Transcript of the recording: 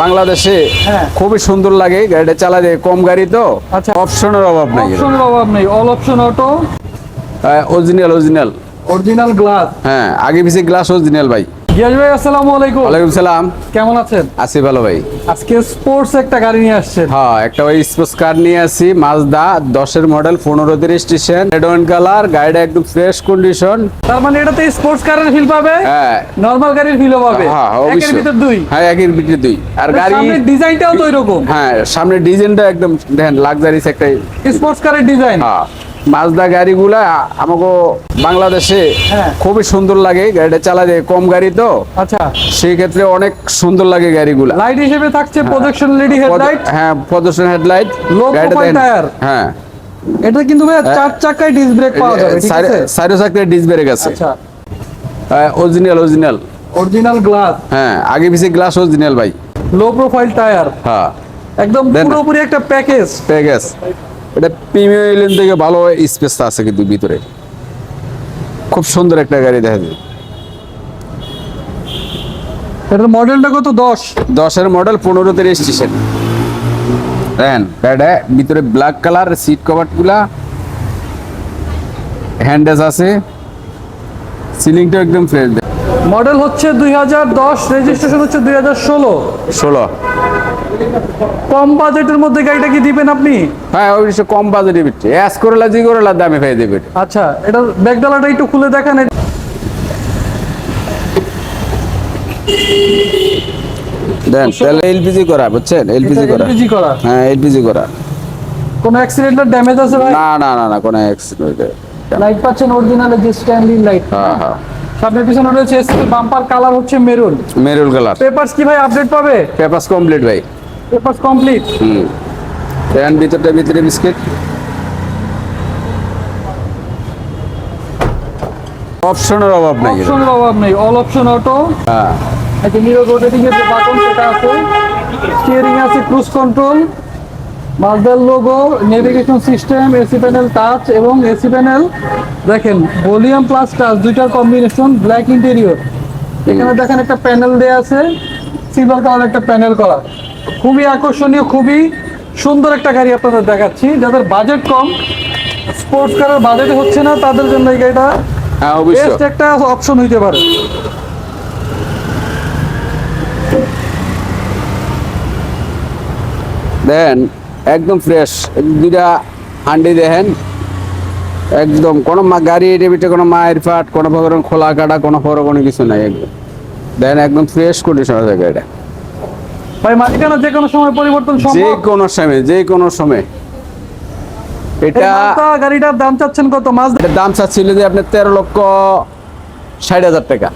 বাংলাদেশে হ্যাঁ। খুবই সুন্দর লাগে গাড়িটা চালাতে কম গাড়ি তো। আচ্ছা। অপশনের অভাব নাই। অপশনের অভাব নেই। All option auto original original original glass হ্যাঁ আগে পিছিয়ে গ্লাস অরিজিনাল ভাই। গিয়াস ভাই আসসালামু আলাইকুম। ওয়ালাইকুম সালাম। কেমন আছেন? আছি ভালো ভাই। আজকে স্পোর্টস একটা গাড়ি নিয়ে আসছেন। হ্যাঁ একটা ওই স্পোর্টস কার নিয়ে আসি মাজদা দশের মডেল পনেরো স্টেশন রেড ওয়ান কালার গাড়িটা একদম ফ্রেশ কন্ডিশন তার মানে এটাতে স্পোর্টস কারের ফিল পাবে? হ্যাঁ। নরমাল গাড়ির ফিলও পাবে। হ্যাঁ একের ভিতর দুই। হ্যাঁ একের ভিতরে দুই। আর গাড়ি সামনের ডিজাইনটাও তো এরকম হ্যাঁ সামনে ডিজাইনটা একদম দেখেন লাক্সারিস একটা স্পোর্টস কারের ডিজাইন হ্যাঁ। মাজদা গাড়িগুলা আমাকে বাংলাদেশে হ্যাঁ। খুবই সুন্দর লাগে গাড়িটা চালাতে কম গাড়ি তো। আচ্ছা। সেই ক্ষেত্রে অনেক সুন্দর লাগে গাড়িগুলা। লাইট হিসেবে থাকছে প্রজেকশন লেডি হেডলাইট হ্যাঁ প্রদর্শন হেডলাইট profile tire। হ্যাঁ। এটা কিন্তু ভাই চার চাকায় ডিস্ক ব্রেক পাওয়া যাবে ঠিক আছে? সাইরো চাকরির ডিস ব্রেক আছে। আচ্ছা। অরিজিনাল অরিজিনাল অরিজিনাল গ্লাস হ্যাঁ আগে পিছে গ্লাস অরিজিনাল ভাই। লো প্রোফাইল টায়ার হ্যাঁ। একদম। পুরোপুরি একটা প্যাকেজ প্যাকেজ এটা প্রিমিয়াম এলিয়ন থেকে ভালো স্পেসটা আছে কিন্তু ভিতরে। খুব সুন্দর একটা গাড়ি দেখা যায়। এটার মডেলটা কত? দশ। দশের মডেল পনেরোতে রেজিস্ট্রেশন দেখেন গাড়িটা ভিতরে ব্ল্যাক কালার সিট কভারগুলা হ্যান্ডেস আছে। সিলিংটা একদম ফ্রেশ মডেল হচ্ছে দুই হাজার দশ রেজিস্ট্রেশন হচ্ছে দুই হাজার ষোলো। ষোলো। কম বাজেটের মধ্যে গাড়িটা কি দিবেন আপনি? হ্যাঁ অবশ্য কম বাজেটের ভিতরে অ্যাস করলা জি করলা দামে পেয়ে দেবে আচ্ছা এটা ব্যাগডালাটা একটু খুলে দেখেন। দেন তাহলে এলপিজি করা বুঝছেন? এলপিজি করা। এলপিজি করা? হ্যাঁ এলপিজি করা। কোনো অ্যাক্সিডেন্টের ড্যামেজ আছে ভাই? না না না না কোনো অ্যাক্সিডেন্ট লাইট পাচ্ছেন অরিজিনাল যে স্ট্যান্ডিং লাইট হ্যাঁ হ্যাঁ। সামনে পিছনে রয়েছে বাম্পার কালার হচ্ছে মেরুন মেরুল কালার পেপারস কি ভাই আপডেট পাবে? পেপারস কমপ্লিট ভাই। Papers complete hmm. দেন ভিতরটা ভিতরে বিস্কিট অপশনের অভাব নাই অপশনের অভাব নেই। অল অপশন অটো হ্যাঁ। একটা নিরো রোটেটিং এর যে বাটন সেটা আছে স্টিয়ারিং আছে cruise control মাজদার logo navigation system AC panel touch এবং এসি প্যানেল দেখেন ভলিউম প্লাস টাচ দুইটার কম্বিনেশন ব্ল্যাক ইন্টেরিয়র এখানে দেখেন একটা প্যানেল দেয়া আছে সিলভার কালার একটা প্যানেল করা। খুবই আকর্ষণীয় খুবই সুন্দর একটা গাড়ি আপনাদের দেখাচ্ছি। যাদের বাজেট কম স্পোর্টস কারের বাজেট হচ্ছে না তাদের জন্য এই গাড়িটা হ্যাঁ বেস্ট একটা অপশন হইতে পারে। দেন একদম ফ্রেশ দুইটা হান্ডি দেখেন। একদম কোনো গাড়ি ভিতরে কোনো মায়ের ফাট কোনো প্রকার খোলা কাটা কোনো প্রকার কোনো কিছু নাই একদম। দেন একদম ফ্রেশ কন্ডিশন আছে গাড়িটা। ভাই মালিকানা যে কোনো সময় পরিবর্তন যে সম্ভব? কোনো সময় যে কোনো সময়। এটা গাড়িটার দাম চাচ্ছেন কত? মাস দাম চাচ্ছিল যে আপনি তেরো লক্ষ ষাট হাজার টাকা।